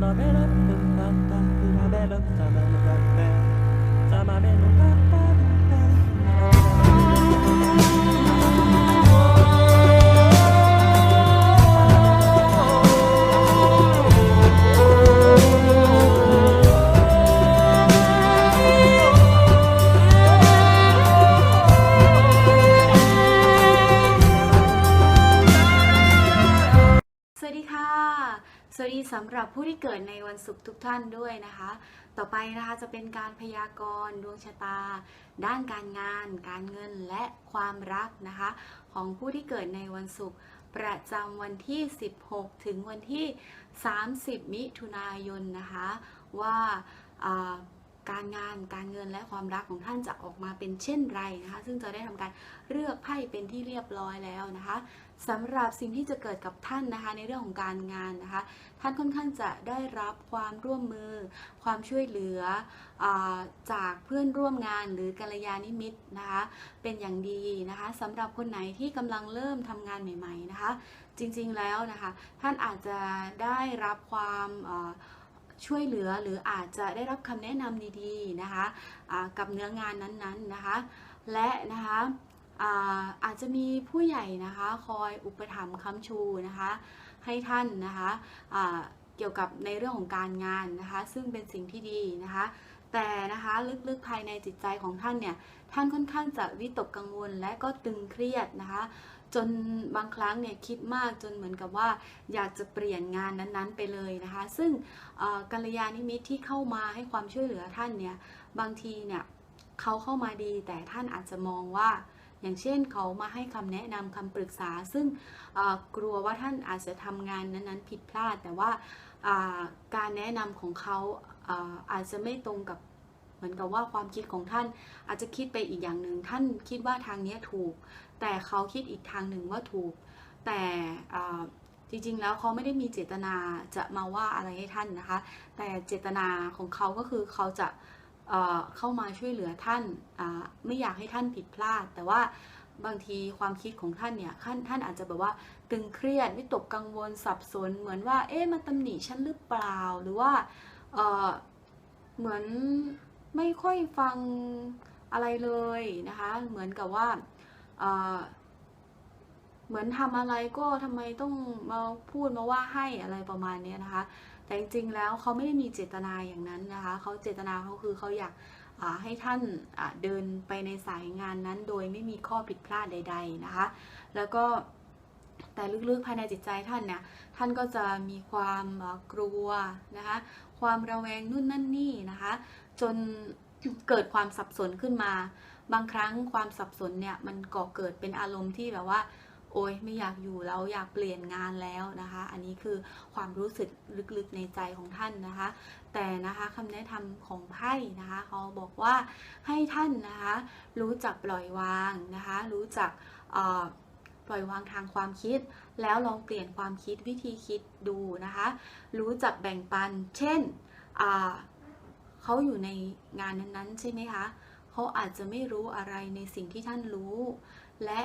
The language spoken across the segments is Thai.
ส ดในวันศุกร์ทุกท่านด้วยนะคะ ต่อไปนะคะจะเป็นการพยากรณ์ดวงชะตา ด้านการงาน การเงินและความรักนะคะ ของผู้ที่เกิดในวันศุกร์ประจำวันที่ 16 ถึงวันที่ 30 มิถุนายนนะคะ ว่าอ่าการงานการเงินและความรักของท่านจะออกมาเป็นเช่นไรนะคะ ซึ่งจะได้ทำการเลือกไพ่เป็นที่เรียบร้อยแล้วนะคะ สำหรับสิ่งที่จะเกิดกับท่านนะคะในเรื่องของการงานนะคะ ท่านค่อนข้างจะได้รับความร่วมมือ ความช่วยเหลืออจากเพื่อนร่วมงานหรือกัลยาณมิตรนะคะเป็นอย่างดีนะคะสำหรับคนไหนที่กำลังเริ่มทำงานใหม่ๆนะคะจริงๆแล้วนะคะท่านอาจจะได้รับความช่วยเหลือหรืออาจจะได้รับคำแนะนำดีๆนะคะอ่ากับเนื้องานนั้นๆนะคะ และนะคะ อาอาจจะมีผู้ใหญ่นะคะคอยอุปถัมภ์ค้ำชูนะคะให้ท่านนะคะเกี่ยวกับในเรื่องของการงานนะคะซึ่งเป็นสิ่งที่ดีนะคะแต่นะคะลึกๆภายในจิตใจของท่านเนี่ยท่านค่อนข้างจะวิตกกังวลและก็ตึงเครียดนะคะจนบางครั้งเนี่ยคิดมากจนเหมือนกับว่าอยากจะเปลี่ยนงานนั้นๆไปเลยนะคะซึ่งกัลยาณมิตรที่เข้ามาให้ความช่วยเหลือท่านเนี่ยบางทีเนี่ยเขาเข้ามาดีแต่ท่านอาจจะมองว่า อย่างเช่นเขามาให้คำแนะนำคำปรึกษา ซึ่งกลัวว่าท่านอาจจะทำงานนั้นๆ ผิดพลาด แต่ว่าการแนะนำของเขาอาจจะไม่ตรงกับเหมือนกับว่าความคิดของท่านอาจจะคิดไปอีกอย่างหนึ่งท่านคิดว่าทางนี้ถูก แต่เขาคิดอีกทางหนึ่งว่าถูก แต่จริงๆ แล้วเขาไม่ได้มีเจตนาจะมาว่าอะไรให้ท่านนะคะ แต่เจตนาของเขาก็คือเขาจะเเข้ามาช่วยเหลือท่านไม่อยากให้ท่านผิดพลาด แต่ว่าบางทีความคิดของท่านเนี่ยท่านท่านอาจจะแบบว่าตึงเครียดวิตกกังวลสับสน เหมือนว่าเอ๊ะมาตำหนิฉันหรือเปล่าหรือว่าเเหมือนไม่ค่อยฟังอะไรเลยนะคะเหมือนกับว่าเเหมือนทำอะไรก็ทำไมต้องมาพูดมาว่าให้อะไรประมาณนี้นะคะ แต่จริงๆแล้วเขาไม่ได้มีเจตนาอย่างนั้นนะคะเขาเจตนาเขาคือเขาอยากให้ท่านเดินไปในสายงานนั้นโดยไม่มีข้อผิดพลาดใด ๆนะคะ แล้วก็แต่ลึกๆภายในจิตใจท่านเนี่ยท่านก็จะมีความกลัวนะคะความระแวงนู่นนั่นนี่นะคะ จนเกิดความสับสนขึ้นมา บางครั้งความสับสนเนี่ยมันก่อเกิดเป็นอารมณ์ที่แบบว่า โอ๊ยไม่อยากอยู่แล้วอยากเปลี่ยนงานแล้วนะคะ อันนี้คือความรู้สึกลึกๆในใจของท่านนะคะ แต่นะคะคำแนะนำของไพ่นะคะเขาบอกว่าให้ท่านนะคะ รู้จักปล่อยวางนะคะ รู้จักปล่อยวางทางความคิด แล้วลองเปลี่ยนความคิดวิธีคิดดูนะคะ รู้จักแบ่งปัน เช่นเขาอยู่ในงานนั้นๆ ใช่ไหมคะเขาอาจจะไม่รู้อะไรในสิ่งที่ท่านรู้ และ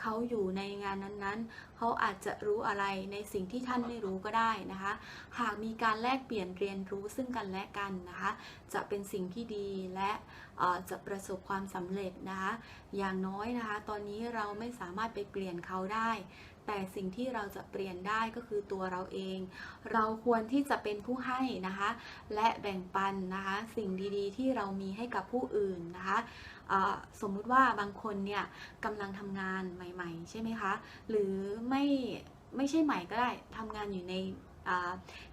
เขาอยู่ในงานนั้นๆ เขาอาจจะรู้อะไรในสิ่งที่ท่านไม่รู้ก็ได้นะคะ หากมีการแลกเปลี่ยนเรียนรู้ซึ่งกันและกันนะคะ จะเป็นสิ่งที่ดีและจะประสบความสำเร็จนะคะ อย่างน้อยนะคะ ตอนนี้เราไม่สามารถไปเปลี่ยนเขาได้ แต่สิ่งที่เราจะเปลี่ยนได้ก็คือตัวเราเอง เราควรที่จะเป็นผู้ให้นะคะ และแบ่งปันนะคะ สิ่งดีๆ ที่เรามีให้กับผู้อื่นนะคะ สมมุติว่าบางคนเนี่ยกำลังทำงานใหม่ ๆ ใช่ไหมคะ หรือไม่ไม่ใช่ใหม่ก็ได้ทำงานอยู่ใน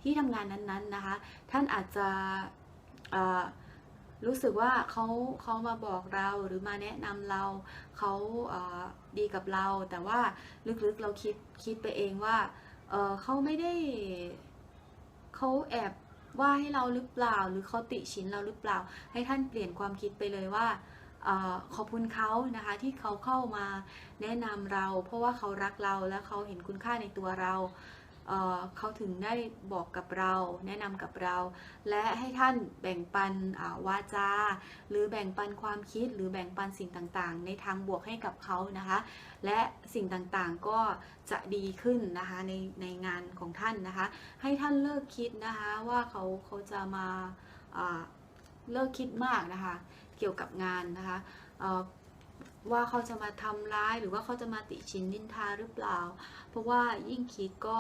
ที่ทำงานนั้นๆนะคะ ท่านอาจจะรู้สึกว่าเขาเขามาบอกเราหรือมาแนะนำเราเขาเอ่อดีกับเรา แต่ว่าลึกๆเราคิดคิดไปเองว่าเเขาไม่ได้เขาแอบว่าให้เราหรือเปล่า หรือเขาติชินเราหรือเปล่า ให้ท่านเปลี่ยนความคิดไปเลยว่าเขอบคุณเขานะคะที่เขาเข้ามาแนะนำเรา เพราะว่าเขารักเราและเขาเห็นคุณค่าในตัวเราเเขาถึงได้บอกกับเรา แนะนำกับเรา และให้ท่านแบ่งปันาวาจา หรือแบ่งปันความคิดหรือแบ่งปันสิ่งต่างๆ ในทางบวกให้กับเขานะคะ และสิ่งต่างๆก็จะดีขึ้นนะคะในในงานของท่านนะคะ ให้ท่านเลิกคิดนะคะว่าเขาเขาจะมาาเลิกคิดมากนะคะ เกี่ยวกับงานนะคะว่าเขาจะมาทำร้ายหรือว่าเขาจะมาติชินนินทาหรือเปล่า เพราะว่ายิ่งคิดก็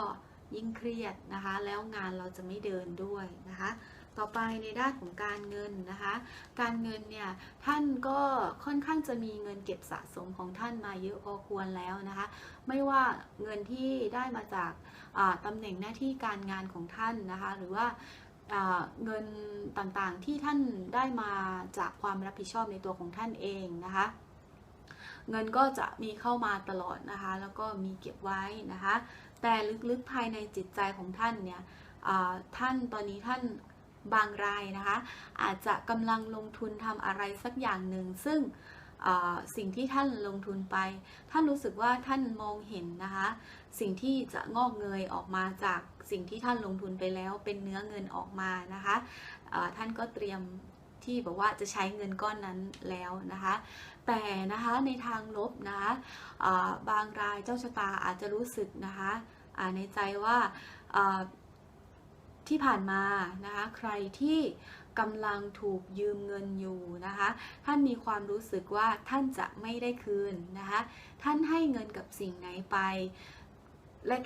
ยิ่งเครียดนะคะ แล้วงานเราจะไม่เดินด้วยนะคะ ต่อไปในด้านของการเงินนะคะ การเงินเนี่ยท่านก็ค่อนข้างจะมีเงินเก็บสะสมของท่านมาเยอะพอควรแล้วนะคะ ไม่ว่าเงินที่ได้มาจากอ่าตำแหน่งหน้าที่การงานของท่านนะคะ หรือว่า เงินต่างๆที่ท่านได้มาจากความรับผิดชอบในตัวของท่านเองนะคะ เงินก็จะมีเข้ามาตลอดนะคะ แล้วก็มีเก็บไว้นะคะ แต่ลึกๆภายในจิตใจของท่านเนี่ยท่านตอนนี้ท่านบางรายนะคะ อาจจะกำลังลงทุนทำอะไรสักอย่างหนึ่งซึ่งสิ่งที่ท่านลงทุนไป ท่านรู้สึกว่าท่านมองเห็นนะคะ สิ่งที่จะงอกเงยออกมาจาก สิ่งที่ท่านลงทุนไปแล้วเป็นเนื้อเงินออกมานะคะท่านก็เตรียมที่บอกว่าจะใช้เงินก้อนนั้นแล้วนะคะ แต่นะคะในทางลบนะคะบางรายเจ้าชะตาอาจจะรู้สึกนะคะในใจว่าที่ผ่านมานะคะใครที่กำลังถูกยืมเงินอยู่นะคะ ท่านมีความรู้สึกว่าท่านจะไม่ได้คืนนะคะ ท่านให้เงินกับสิ่งไหนไป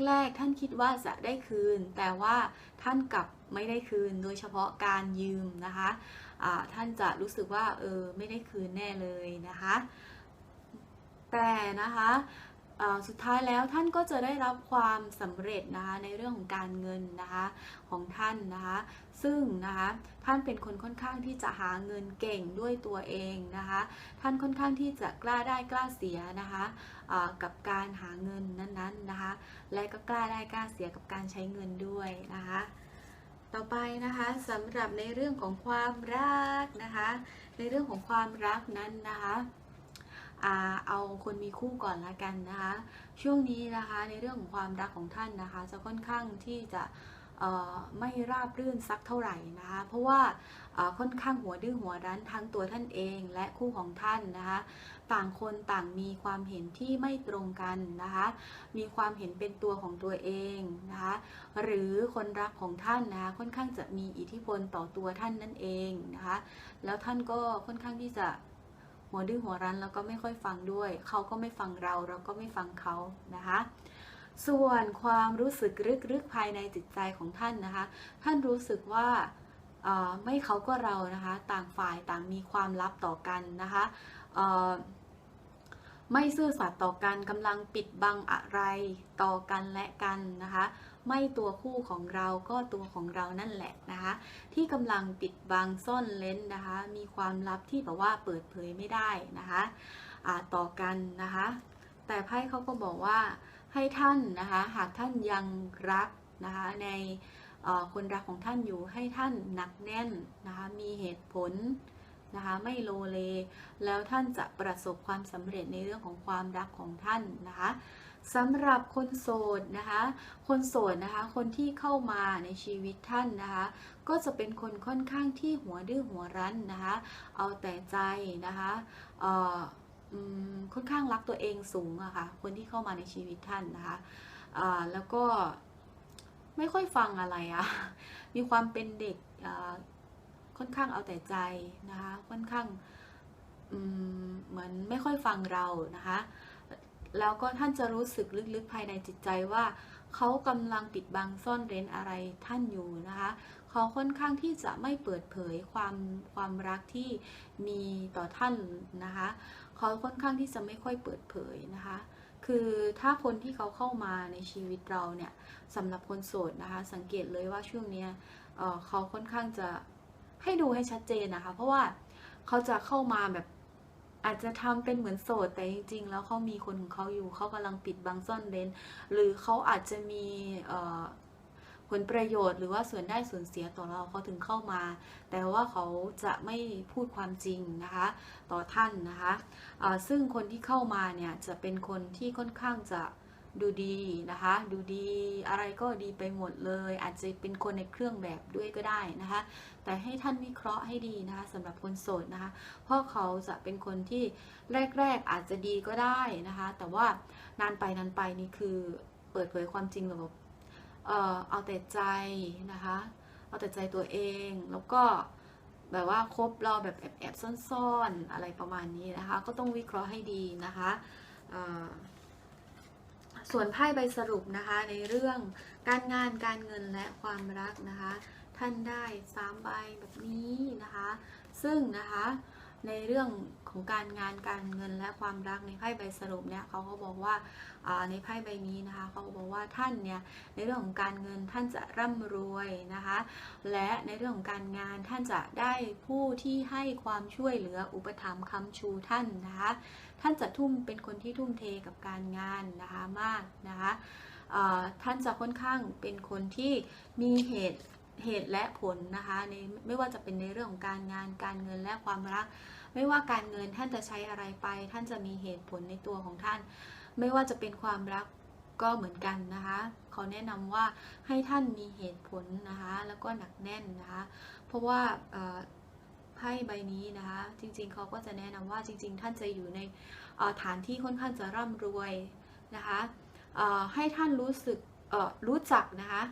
แรก ๆ ท่านคิดว่าจะได้คืน แต่ว่าท่านกลับไม่ได้คืน โดยเฉพาะการยืมนะคะอ่าท่านจะรู้สึกว่าเออไม่ได้คืนแน่เลยนะคะ แต่นะคะสุดท้ายแล้วท่านก็จะได้รับความสำเร็จนะคะในเรื่องของการเงินนะคะของท่านนะคะซึ่งนะคะท่านเป็นคนค่อนข้างที่จะหาเงินเก่งด้วยตัวเองนะคะท่านค่อนข้างที่จะกล้าได้กล้าเสียนะคะ กับการหาเงินนั้นๆนะคะ และก็กล้าได้กล้าเสียกับการใช้เงินด้วยนะคะ ต่อไปนะคะสำหรับในเรื่องของความรักนะคะ ในเรื่องของความรักนั้นนะคะเอาคนมีคู่ก่อนละกันนะคะ ช่วงนี้นะคะในเรื่องของความรักของท่านนะคะ จะค่อนข้างที่จะไม่ราบรื่นสักเท่าไหร่นะคะ เพราะว่าค่อนข้างหัวดื้อหัวรั้นทั้งตัวท่านเองและคู่ของท่านนะคะ ต่างคนต่างมีความเห็นที่ไม่ตรงกันนะคะ มีความเห็นเป็นตัวของตัวเองนะคะ หรือคนรักของท่านนะคะค่อนข้างจะมีอิทธิพลต่อตัวท่านนั่นเองนะคะ แล้วท่านก็ค่อนข้างที่จะหัวดื้อหัวรั้นแล้วก็ไม่ค่อยฟังด้วย เขาก็ไม่ฟังเราเราก็ไม่ฟังเขานะคะ ส่วนความรู้สึกลึกๆภายในจิตใจของท่านนะคะ ท่านรู้สึกว่าไม่เขาก็เรานะคะ ต่างฝ่ายต่างมีความลับต่อกันนะคะ ไม่ซื่อสัตย์ต่อกันกำลังปิดบังอะไรต่อกันและกันนะคะ ไม่ตัวคู่ของเราก็ตัวของเรานั่นแหละนะคะ ที่กำลังปิดบังซ่อนเล้นนะคะ มีความลับที่แบบว่าเปิดเผยไม่ได้นะคะอ่าต่อกันนะคะ แต่ไพ่เขาก็บอกว่าให้ท่านนะคะ หากท่านยังรักนะคะในคนรักของท่านอยู่ให้ท่านหนักแน่นนะคะ มีเหตุผล นะคะไม่โลเล แล้วท่านจะประสบความสำเร็จในเรื่องของความรักของท่านนะคะสำหรับคนโสดนะคะ คนโสดนะคะ คนที่เข้ามาในชีวิตท่านนะคะ ก็จะเป็นคนค่อนข้างที่หัวดื้อหัวรั้นนะคะ เอาแต่ใจนะคะค่อนข้างรักตัวเองสูงอะค่ะ คนที่เข้ามาในชีวิตท่านนะคะแล้วก็ไม่ค่อยฟังอะไรอะมีความเป็นเด็ก ค่อนข้างเอาแต่ใจนะคะค่อนข้างเหมือนไม่ค่อยฟังเรานะคะ แล้วก็ท่านจะรู้สึกลึกๆภายในจิตใจว่าเขากำลังปิดบังซ่อนเร้นอะไรท่านอยู่นะคะเขาค่อนข้างที่จะไม่เปิดเผยความความรักที่มีต่อท่านนะคะเขาค่อนข้างที่จะไม่ค่อยเปิดเผยนะคะ คือถ้าคนที่เขาเข้ามาในชีวิตเราเนี่ยสำหรับคนโสดนะคะ สังเกตเลยว่าช่วงนี้เออเขาค่อนข้างจะ ให้ดูให้ชัดเจนนะคะ เพราะว่าเขาจะเข้ามาแบบอาจจะทำเป็นเหมือนโสดแต่จริง ๆ แล้วเขามีคนของเขาอยู่เขากำลังปิดบังซ่อนเร้นหรือเขาอาจจะมีผลประโยชน์หรือว่าส่วนได้ส่วนเสียต่อเราเขาถึงเข้ามา แต่ว่าเขาจะไม่พูดความจริงนะคะ ต่อท่านนะคะอ่าซึ่งคนที่เข้ามาเนี่ยจะเป็นคนที่ค่อนข้างจะ ดูดีนะคะ ดูดีอะไรก็ดีไปหมดเลย อาจจะเป็นคนในเครื่องแบบด้วยก็ได้นะคะ แต่ให้ท่านวิเคราะห์ให้ดีนะคะสำหรับคนโสดนะคะ เพราะเขาจะเป็นคนที่แรก ๆอาจจะดีก็ได้นะคะ แต่ว่านานไปนานไปนี่คือเปิดเผยความจริงแบบเออเอาแต่ใจนะคะ เอาแต่ใจตัวเองแล้วก็แบบว่าคบเราแบบแอบๆซ่อนๆ อะไรประมาณนี้นะคะ ก็ต้องวิเคราะห์ให้ดีนะคะเออ ส่วนไพ่ใบสรุปนะคะในเรื่องการงานการเงินและความรักนะคะ ท่านได้สามใบแบบนี้นะคะ ซึ่งนะคะในเรื่องของการงานการเงินและความรักในไพ่ใบสรุปเนี่ยเขาก็บอกว่าในไพ่ใบนี้นะคะเขาบอกว่าท่านเนี่ยในเรื่องของการเงินท่านจะร่ำรวยนะคะ และในเรื่องของการงานท่านจะได้ผู้ที่ให้ความช่วยเหลืออุปถัมภ์คำชูท่านนะคะ ท่านจะทุ่มเป็นคนที่ทุ่มเทกับการงานนะคะมากนะคะท่านจะค่อนข้างเป็นคนที่มีเหตุเหตุและผลนะคะในไม่ว่าจะเป็นในเรื่องของการงานการเงินและความรัก ไม่ว่าการเงินท่านจะใช้อะไรไป ท่านจะมีเหตุผลในตัวของท่าน ไม่ว่าจะเป็นความรักก็เหมือนกันนะคะเขาแนะนำว่าให้ท่านมีเหตุผลนะคะแล้วก็หนักแน่นนะคะเพราะว่า ไพ่ใบนี้นะคะ จริงๆเขาก็จะแนะนำว่าจริง ๆ ท่านจะอยู่ในฐานที่ค่อนข้างจะร่ำรวยนะคะให้ท่านรู้สึกรู้จักนะคะ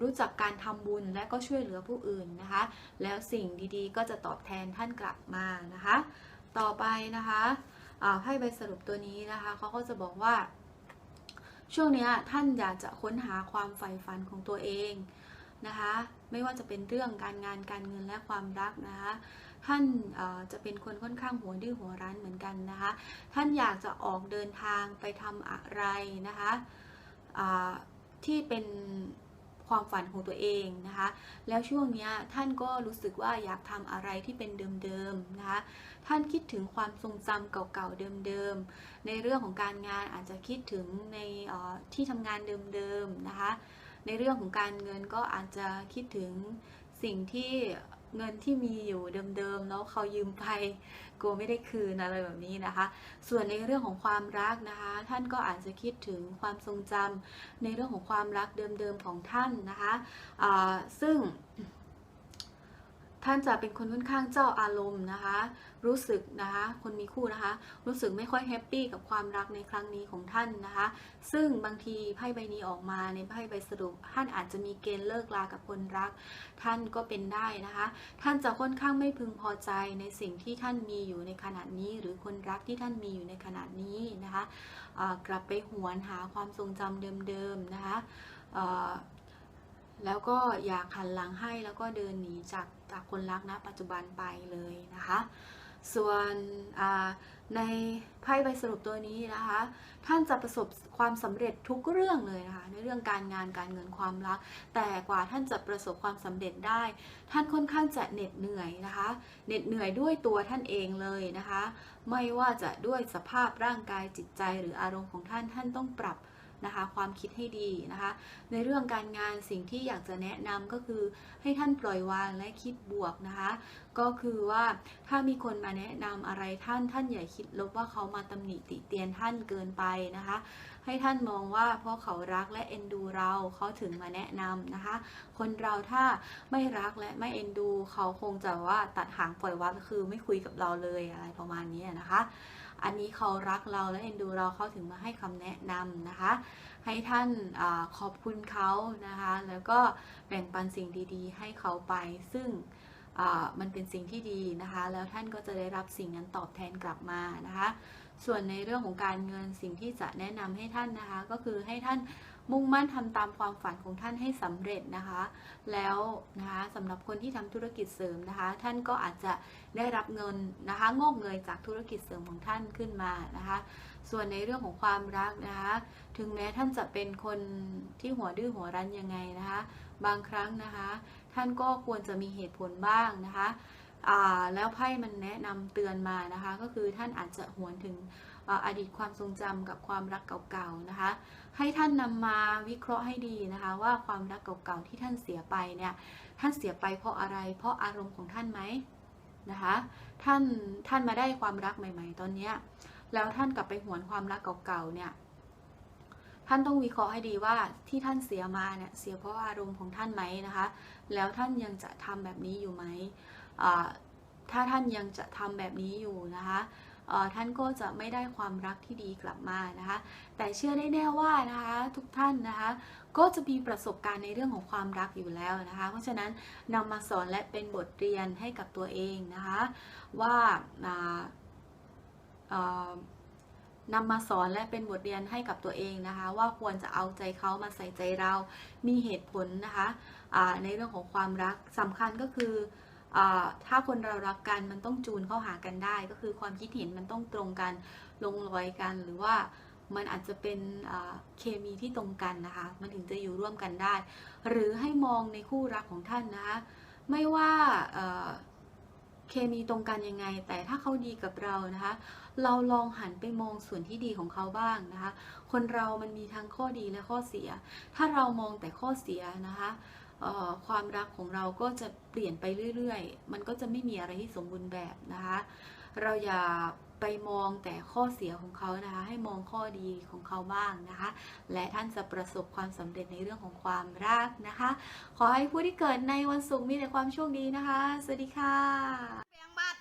รู้จักการทำบุญและก็ช่วยเหลือผู้อื่นนะคะ แล้วสิ่งดีๆ ก็จะตอบแทนท่านกลับมานะคะ ต่อไปนะคะไพ่ใบสรุปตัวนี้นะคะเขาก็จะบอกว่า ช่วงนี้ท่านอยากจะค้นหาความใฝ่ฝันของตัวเองนะคะ ไม่ว่าจะเป็นเรื่องการงานการเงินและความรักนะคะ ท่านจะเป็นคนค่อนข้างหัวดื้อหัวรั้นเหมือนกันนะคะ ท่านอยากจะออกเดินทางไปทำอะไรนะคะที่เป็นความฝันของตัวเองนะคะ แล้วช่วงนี้ท่านก็รู้สึกว่าอยากทำอะไรที่เป็นเดิมๆนะคะ ท่านคิดถึงความทรงจำเก่าๆเดิมๆ ในเรื่องของการงานอาจจะคิดถึงในที่ทำงานเดิมๆนะคะ ในเรื่องของการเงินก็อาจจะคิดถึงสิ่งที่ เงินที่มีอยู่เดิมๆแล้วเขายืมไปกลัวไม่ได้คืนอะไรแบบนี้นะคะ ส่วนในเรื่องของความรักนะคะ ท่านก็อาจจะคิดถึงความทรงจำในเรื่องของความรักเดิมๆของท่านนะคะซึ่ง ท่านจะเป็นคนค่อนข้างเจ้าอารมณ์นะคะ รู้สึกนะคะ คนมีคู่นะคะ รู้สึกไม่ค่อยแฮปปี้กับความรักในครั้งนี้ของท่านนะคะ ซึ่งบางทีไพ่ใบนี้ออกมาในไพ่ใบสรุป ท่านอาจจะมีเกณฑ์เลิกลากับคนรัก ท่านก็เป็นได้นะคะ ท่านจะค่อนข้างไม่พึงพอใจในสิ่งที่ท่านมีอยู่ในขณะนี้ หรือคนรักที่ท่านมีอยู่ในขณะนี้นะคะ กลับไปหวนหาความทรงจำเดิมๆนะคะ แล้วก็อยากหันหลังให้แล้วก็เดินหนีจากจากคนรักนะปัจจุบันไปเลยนะคะ ส่วนในไพ่ใบสรุปตัวนี้นะคะ ท่านจะประสบความสำเร็จทุกเรื่องเลยนะคะ ในเรื่องการงานการเงินความรัก แต่กว่าท่านจะประสบความสำเร็จได้ ท่านค่อนข้างจะเหน็ดเหนื่อยนะคะเหน็ดเหนื่อยด้วยตัวท่านเองเลยนะคะ ไม่ว่าจะด้วยสภาพร่างกายจิตใจหรืออารมณ์ของท่านท่านต้องปรับ นะคะความคิดให้ดีนะคะ ในเรื่องการงานสิ่งที่อยากจะแนะนำก็คือให้ท่านปล่อยวางและคิดบวกนะคะ ก็คือว่าถ้ามีคนมาแนะนำอะไรท่านท่านอย่าคิดลบว่าเขามาตำหนิติเตียนท่านเกินไปนะคะ ให้ท่านมองว่าเพราะเขารักและเอ็นดูเราเขาถึงมาแนะนำนะคะ คนเราถ้าไม่รักและไม่เอ็นดู เขาคงจะว่าตัดหางปล่อยวัดคือไม่คุยกับเราเลยอะไรประมาณนี้นะคะ อันนี้เขารักเราและเอ็นดูเราเขาถึงมาให้คำแนะนำนะคะ ให้ท่านอขอบคุณเขานะคะ แล้วก็แบ่งปันสิ่งดีๆ ให้เขาไป ซึ่งมันเป็นสิ่งที่ดีนะคะ แล้วท่านก็จะได้รับสิ่งนั้นตอบแทนกลับมานะคะ ส่วนในเรื่องของการเงินสิ่งที่จะแนะนำให้ท่านนะคะ ก็คือให้ท่าน มุ่งมั่นทำตามความฝันของท่านให้สำเร็จนะคะ แล้วนะคะสำหรับคนที่ทำธุรกิจเสริมนะคะ ท่านก็อาจจะได้รับเงินนะคะงอกเงยจากธุรกิจเสริมของท่านขึ้นมานะคะ ส่วนในเรื่องของความรักนะคะ ถึงแม้ท่านจะเป็นคนที่หัวดื้อหัวรั้นยังไงนะคะ บางครั้งนะคะ ท่านก็ควรจะมีเหตุผลบ้างนะคะอ่าแล้วไพ่มันแนะนำเตือนมานะคะ ก็คือท่านอาจจะหวนถึง อดีตความทรงจำกับความรักเก่าๆนะคะ ให้ท่านนำมาวิเคราะห์ให้ดีนะคะ ว่าความรักเก่าๆที่ท่านเสียไปเนี่ยท่านเสียไปเพราะอะไร เพราะอารมณ์ของท่านไหมนะคะท่านท่านมาได้ความรักใหม่ ๆ ตอนเนี้ยแล้วท่านกลับไปหวนความรักเก่าๆเนี่ยท่านต้องวิเคราะห์ให้ดีว่าที่ท่านเสียมาเนี่ยเสียเพราะอารมณ์ของท่านไหมนะคะ แล้วท่านยังจะทำแบบนี้อยู่ไหมถ้าท่านยังจะทำแบบนี้อยู่นะคะ ท่านก็จะไม่ได้ความรักที่ดีกลับมานะคะ แต่เชื่อได้แน่ว่านะคะทุกท่านนะคะ ก็จะมีประสบการณ์ในเรื่องของความรักอยู่แล้วนะคะ เพราะฉะนั้นนำมาสอนและเป็นบทเรียนให้กับตัวเองนะคะ ว่านำมาสอนและเป็นบทเรียนให้กับตัวเองนะคะ ว่าควรจะเอาใจเขามาใส่ใจเรา มีเหตุผลนะคะในเรื่องของความรักสำคัญก็คือ ถ้าคนเรารักกันมันต้องจูนเข้าหากันได้ ก็คือความคิดเห็นมันต้องตรงกันลงรอยกันหรือว่ามันอาจจะเป็นเคมีที่ตรงกันนะคะ มันถึงจะอยู่ร่วมกันได้ หรือให้มองในคู่รักของท่านนะคะไม่ว่าเคมีตรงกันยังไง แต่ถ้าเขาดีกับเรานะคะ เราลองหันไปมองส่วนที่ดีของเขาบ้างนะคะ คนเรามันมีทั้งข้อดีและข้อเสีย ถ้าเรามองแต่ข้อเสียนะคะ ความรักของเราก็จะเปลี่ยนไปเรื่อยๆ มันก็จะไม่มีอะไรที่สมบูรณ์แบบนะคะ เราอย่าไปมองแต่ข้อเสียของเขานะคะ ให้มองข้อดีของเขาบ้างนะคะ และท่านจะประสบความสำเร็จในเรื่องของความรักนะคะ ขอให้ผู้ที่เกิดในวันศุกร์มีแต่ความโชคดีนะคะ สวัสดีค่ะแปลงบัด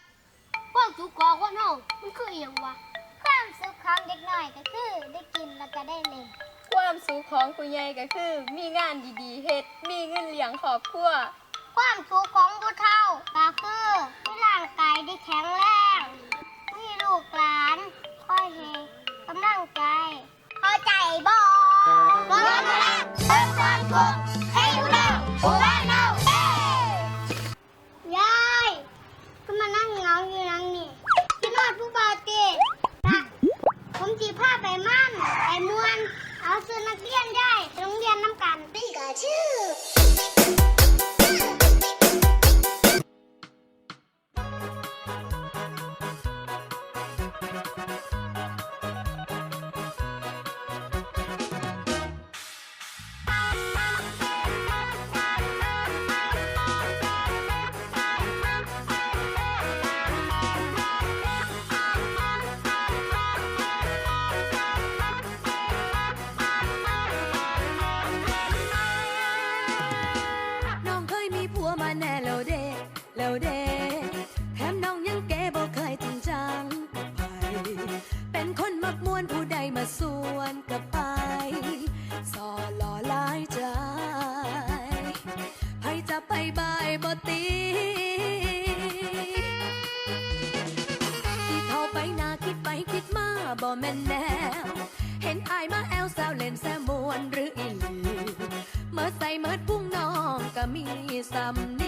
ควาสุขของคนเฮามันคืออหยังวะความสุขของเด็กน้อยก็คือได้กินแล้วก็ได้เล่น ความสุขของผู้ใหญ่ก็คือ มีงานดีๆเฮ็ดมีเงินเลี้ยงครอบครัว ความสุขของผู้เฒ่าก็คือมีร่างกายที่แข็งแรง มีลูกหลานคอยให้กำลังใจเข้าใจ แม่นแนว เห็นอายมาแอลแซวเล่นแซมวนหรืออีหลีเมื่อใส่เมื่อพุ่งน้องก็มีซ้ำ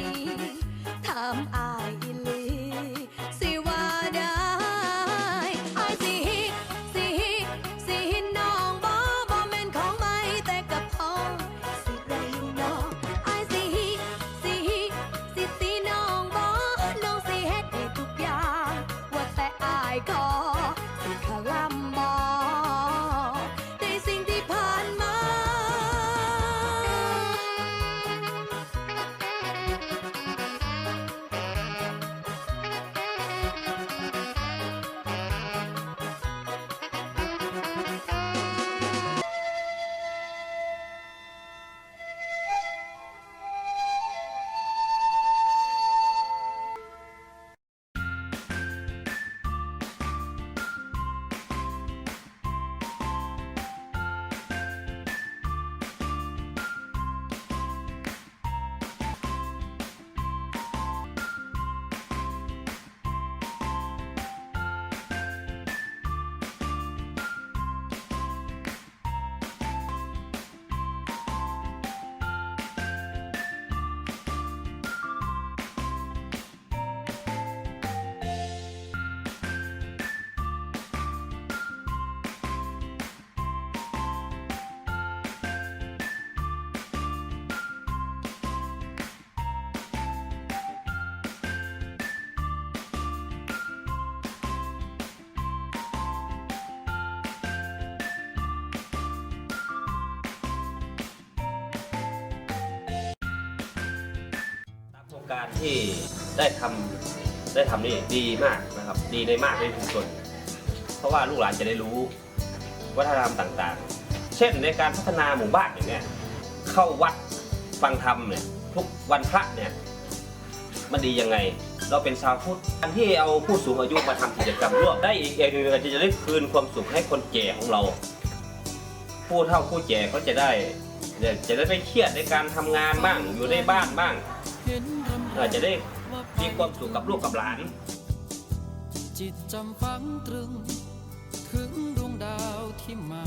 การที่ได้ทำได้ทำนี่ดีมากนะครับ ดีในมากในชุมชนเพราะว่าลูกหลานจะได้รู้ วัฒนธรรมต่างๆ เช่นในการพัฒนาหมู่บ้านอย่างเนี้ยเข้าวัดฟังธรรมเนี่ยทุกวันพระเนี่ยมันดียังไง เราเป็นชาวพุทธการที่เอาผู้สูงอายุมาทำกิจกรรมร่วมได้อีกอย่างหนึ่งก็จะได้คืนความสุขให้คนแก่ของเรา ผู้เฒ่าผู้แก่เขาจะได้จะได้ไม่เครียดในการทำงานบ้างอยู่ในบ้านบ้าง อาจจะได้มีความสุขกับลูกกับหลาน จิตจำฝังตรึง ถึงดวงดาวที่มา